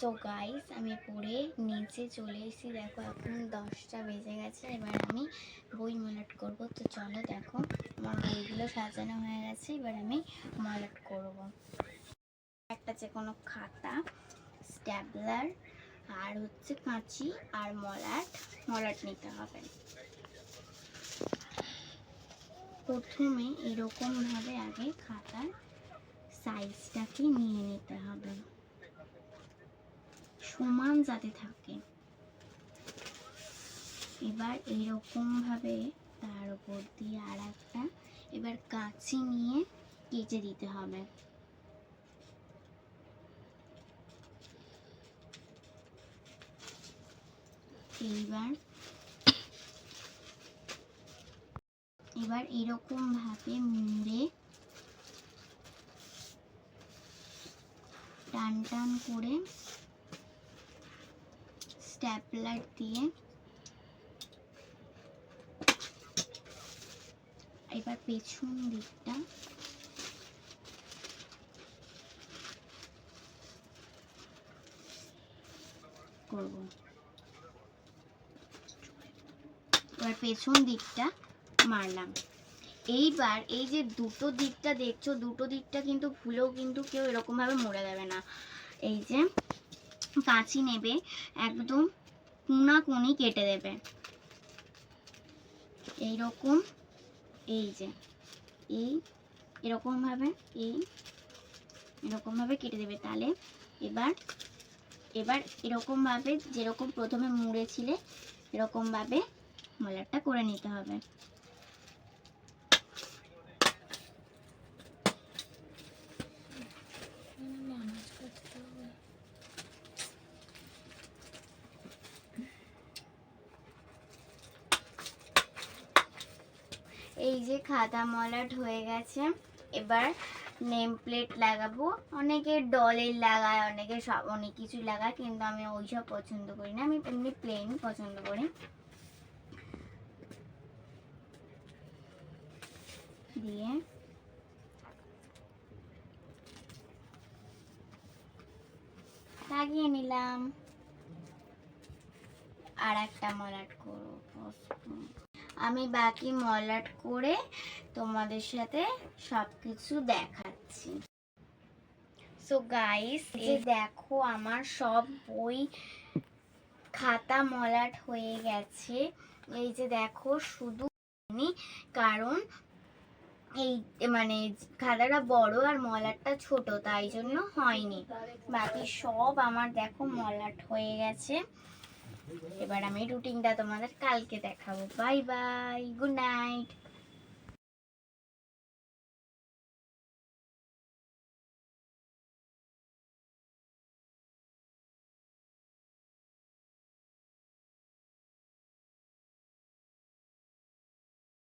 So guys আমি পড়ে নিচে চলে এসেছি। দেখো, এখন দশটা বেজে গেছে। এবার আমি বই মলাট করব। তো চলো দেখো, আমার বইগুলো সাজানো হয়ে গেছে। এবার আমি মলাট করব। একটা যে কোনো খাতা, স্ট্যাবলার, আর হচ্ছে কাঁচি আর মলাট। মলাট নিতে হবে। প্রথমে এরকমভাবে আগে খাতার সাইজটাকে নিয়ে নিতে হবে। সমান যাতে থাকে। এবার এরকম ভাবে তার উপর দিয়ে আর একটা এবার কাঁচি নিয়ে কেটে দিতে হবে। এইবার, এবার এরকম ভাবে মুড়ে টান টান করে স্ট্যাপলার দিয়ে। এবার পেছন দিকটা। করব। এবার পেছন দিকটা মারলাম। এইবার এই যে দুটো দিকটা দেখছ, দুটো দিকটা কিন্তু ভুলেও কিন্তু কেউ এরকম ভাবে মুড়ে দেবে না। এই যে কাঁচি নেবে, একদম কুনা কুনি কেটে দেবে। এই রকম এই যে, এই এরকম ভাবে এই এরকম ভাবে কেটে দেবে। তাহলে এবার এবার এরকম ভাবে যেরকম প্রথমে মুড়েছিলে এরকম ভাবে মলারটা করে নিতে হবে এই যে খাতা মলাট হয়ে গেছে, এবার নেম প্লেট লাগাবো। অনেকে ডলের লাগায়, অনেকে সব, অনেক কিছু লাগায়, কিন্তু আমি ওইসব পছন্দ করি না। আমি এমনি প্লেন পছন্দ করি। দিয়ে লাগিয়ে নিলাম। আর একটা মলাট করব। আমি বাকি মলাট করে তোমাদের সাথে সব কিছু দেখাচ্ছি। সো গাইস এই দেখো আমার সব বই, খাতা মলাট হয়ে গেছে। এই যে দেখো শুধু কারণ এই মানে খাতাটা বড় আর মলাটটা ছোট, তাই জন্য হয়নি। বাকি সব আমার দেখো মলাট হয়ে গেছে। এবার আমি রুটিনটা তোমাদের কালকে দেখাবো। Bye bye good night